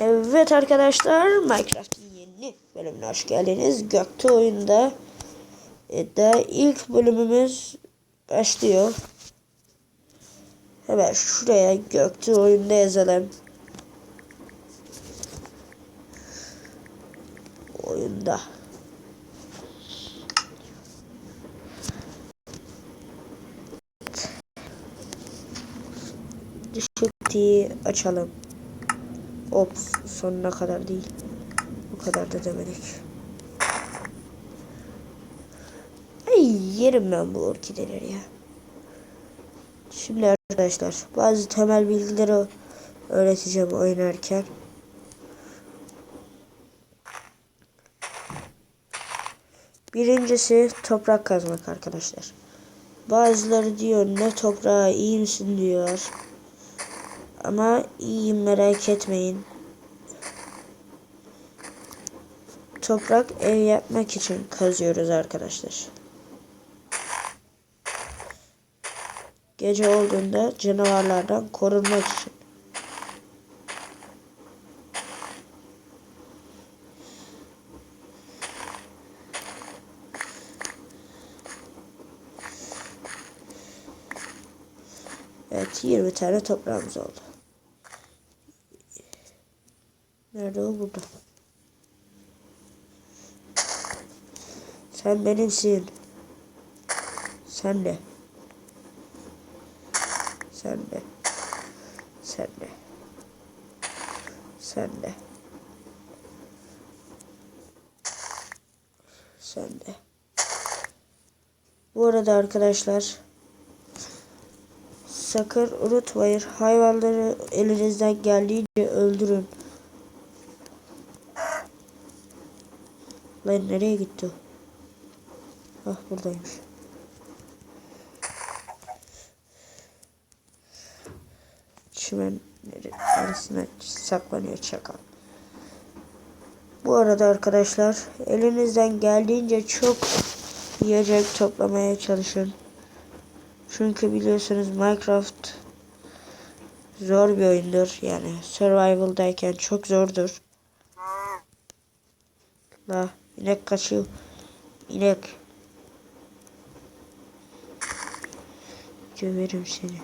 Evet arkadaşlar Minecraft'ın yeni bölümüne hoş geldiniz. Gökte oyunda e, da ilk bölümümüz başlıyor. Hemen şuraya Gökte oyunda yazalım. Oyunda. Düşüktiği açalım. Ops sonuna kadar değil. Bu kadar da demedik. Ay yerim ben bu orkideleri ya. Şimdi arkadaşlar bazı temel bilgileri öğreteceğim oynarken. Birincisi toprak kazmak arkadaşlar. Bazıları diyor ne toprağa iyi misin diyor. Ama iyiyim merak etmeyin. Toprak ev yapmak için kazıyoruz arkadaşlar. Gece olduğunda canavarlardan korunmak için. Evet 20 tane toprağımız oldu. O burada? Sen benimsin. Sen de. Sen de. Sen de. Sen de. Sen de. Bu arada arkadaşlar sakın unutmayın hayvanları elinizden geldiğince öldürün. Lan nereye gitti? Ah buradaymış. Çimenlerin arasına saklanıyor çakal. Bu arada arkadaşlar elinizden geldiğince çok yiyecek toplamaya çalışın. Çünkü biliyorsunuz Minecraft zor bir oyundur. Yani survival'dayken çok zordur. La inek kaçıyor. İnek. Döverim seni.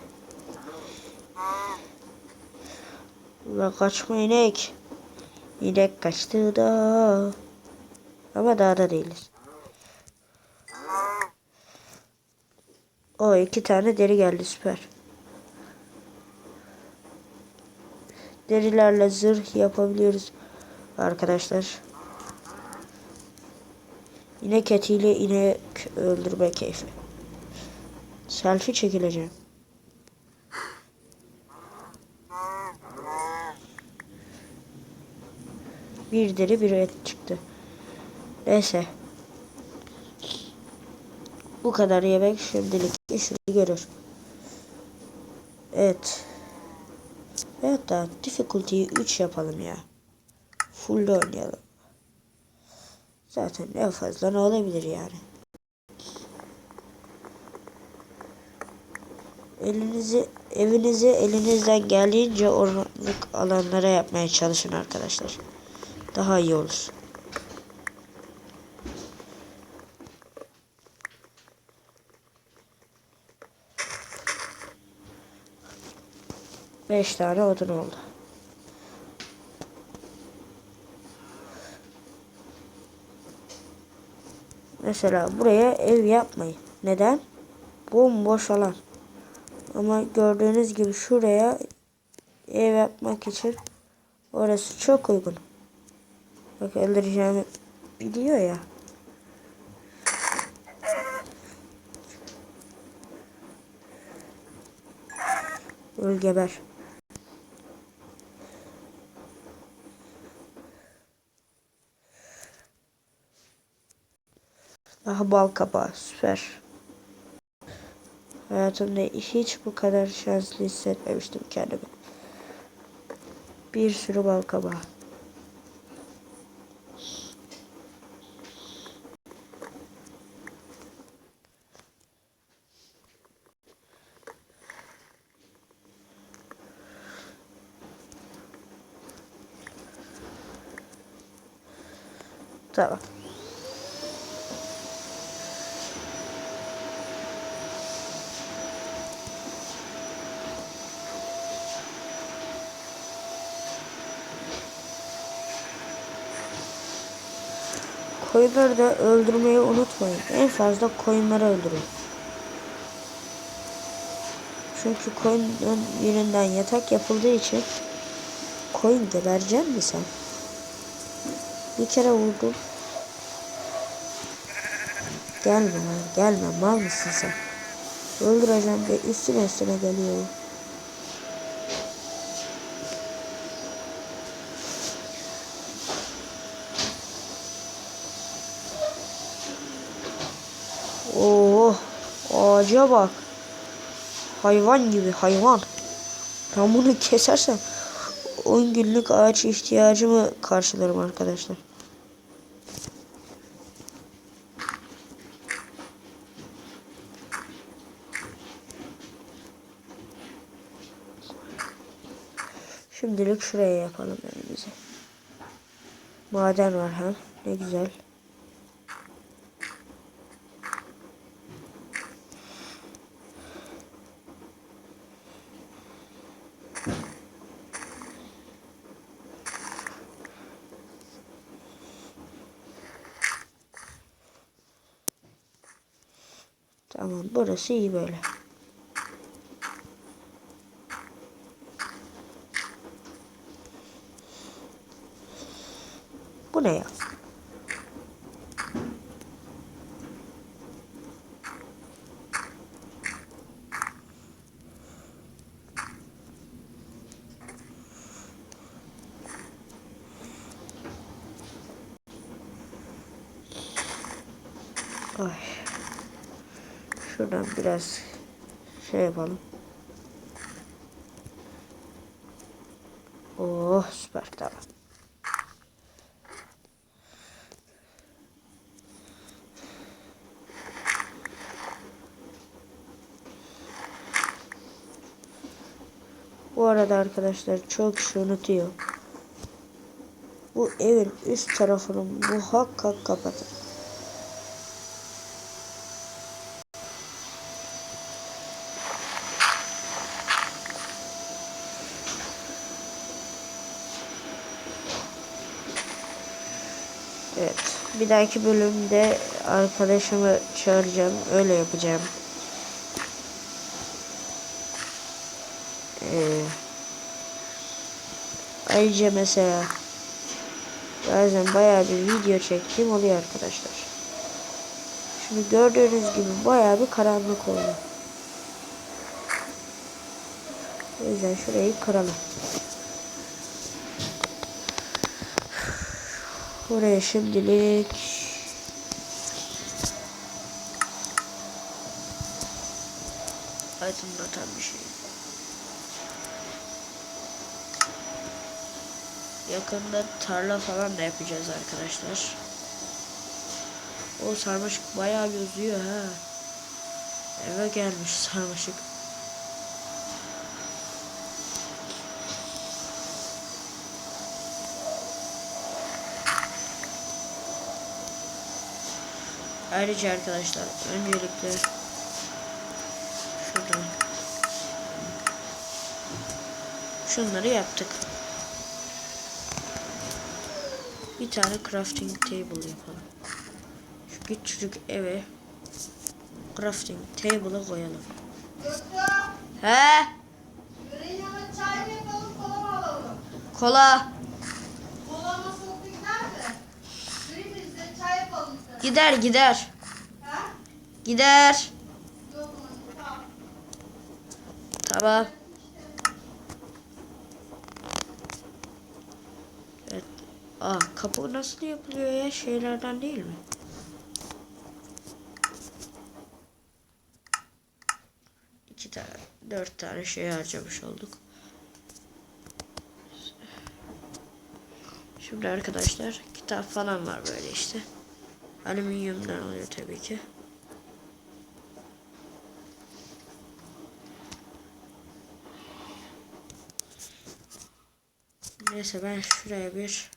La kaçma inek. İnek kaçtı da. Ama dağda değiliz. O iki tane deri geldi süper. Derilerle zırh yapabiliyoruz arkadaşlar. İnek etiyle inek öldürme keyfi. Selfie çekileceğim. Bir deri bir et çıktı. Neyse. Bu kadar yemek şimdilik işini görür. Evet. Evet daha difficulty'yi 3 yapalım ya. Full oynayalım. Zaten en fazla ne olabilir yani. Elinizi, evinizi elinizden geldiğince ormanlık alanlara yapmaya çalışın arkadaşlar. Daha iyi olur. Beş tane odun oldu. Mesela buraya ev yapmayın. Neden? Bomboş alan. Ama gördüğünüz gibi şuraya ev yapmak için orası çok uygun. Bak öldüreceğimi biliyor ya. Öl geber. Daha bal kabağı süper. Hayatımda hiç bu kadar şanslı hissetmemiştim kendimi. Bir sürü bal kabağı. Tamam. Koyunları da öldürmeyi unutmayın. En fazla koyunları öldürün. Çünkü koyunun birinden yatak yapıldığı için koyun geberecek mi sen? Bir kere vurdum. Gelme lan gelme mal mısın sen? Öldüreceğim de üstüne üstüne geliyor. Oh ağaca bak. Hayvan gibi hayvan. Ben bunu kesersem 10 günlük ağaç ihtiyacımı karşılarım arkadaşlar. Şimdilik şuraya yapalım evimizi. Maden var ha. Ne güzel. Tamam burası iyi böyle. Bu ne ya? Ay. Şuradan biraz şey yapalım. Oh süper tamam. Bu arada arkadaşlar çok kişi unutuyor. Bu evin üst tarafını muhakkak kapatın. Evet. Bir dahaki bölümde arkadaşımı çağıracağım. Öyle yapacağım. Ee, ayrıca mesela bazen bayağı bir video çektiğim oluyor arkadaşlar. Şimdi gördüğünüz gibi bayağı bir karanlık oldu. O yüzden şurayı kıralım. Buraya şimdilik aydınlatan bir şey. Yakında tarla falan da yapacağız arkadaşlar. O sarmaşık bayağı gözüyor ha. Eve gelmiş sarmaşık. Ayrıca arkadaşlar öncelikle şuradan şunları yaptık. Bir tane crafting table yapalım. Şu küçücük eve crafting table'ı koyalım. He? Yüreğime çay mı yapalım, kola mı alalım? Kola. Kola nasıl gider mi? Yüreğime bize çay yapalım istedim. Gider gider. Gider. Tamam. Evet. Aa kapı nasıl yapılıyor ya? Şeylerden değil mi? İki tane, dört tane şey harcamış olduk. Şimdi arkadaşlar kitap falan var böyle işte. Alüminyumdan oluyor tabii ki. Neyse ben şuraya bir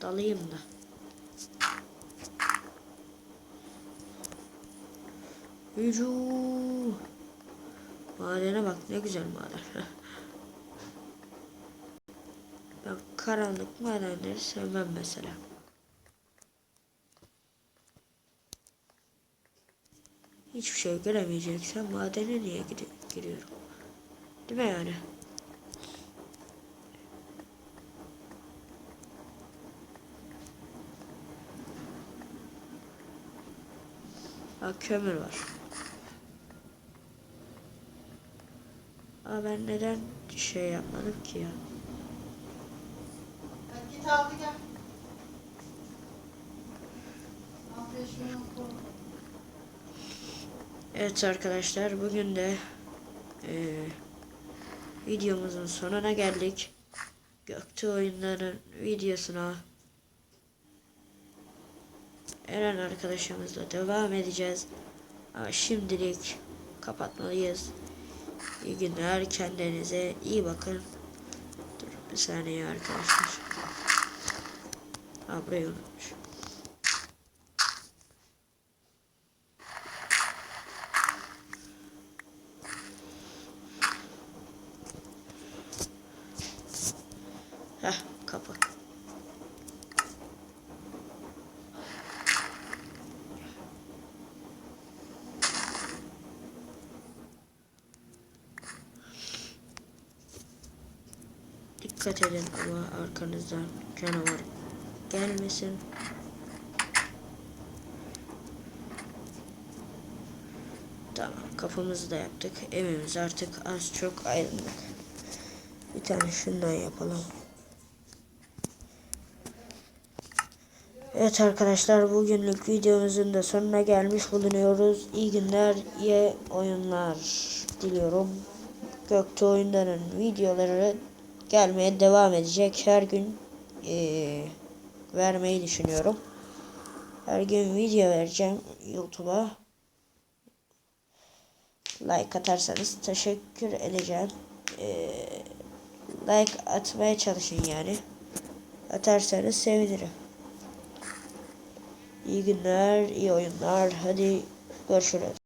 dalayım da. Yucuu. Madene bak ne güzel maden. ben karanlık madenleri sevmem mesela. Hiçbir şey göremeyeceksen madene niye giriyorum? Değil mi yani? Bak kömür var. Aa ben neden şey yapmadım ki ya? Evet arkadaşlar bugün de eee, videomuzun sonuna geldik. Göktuğ oyunların videosuna Eren arkadaşımızla devam edeceğiz. Ama şimdilik kapatmalıyız. İyi günler kendinize iyi bakın. Dur bir saniye arkadaşlar. Ha burayı Heh kapı. Dikkat edin ama arkanızdan canavar gelmesin. Tamam kapımızı da yaptık. Evimiz artık az çok aydınlık. Bir tane şundan yapalım. Evet arkadaşlar bugünlük videomuzun da sonuna gelmiş bulunuyoruz. İyi günler, iyi oyunlar diliyorum. Göktuğ oyunların videoları gelmeye devam edecek. Her gün eee, vermeyi düşünüyorum. Her gün video vereceğim YouTube'a. Like atarsanız teşekkür edeceğim. Eee, like atmaya çalışın yani. Atarsanız sevinirim. İyi günler, iyi oyunlar. Hadi görüşürüz.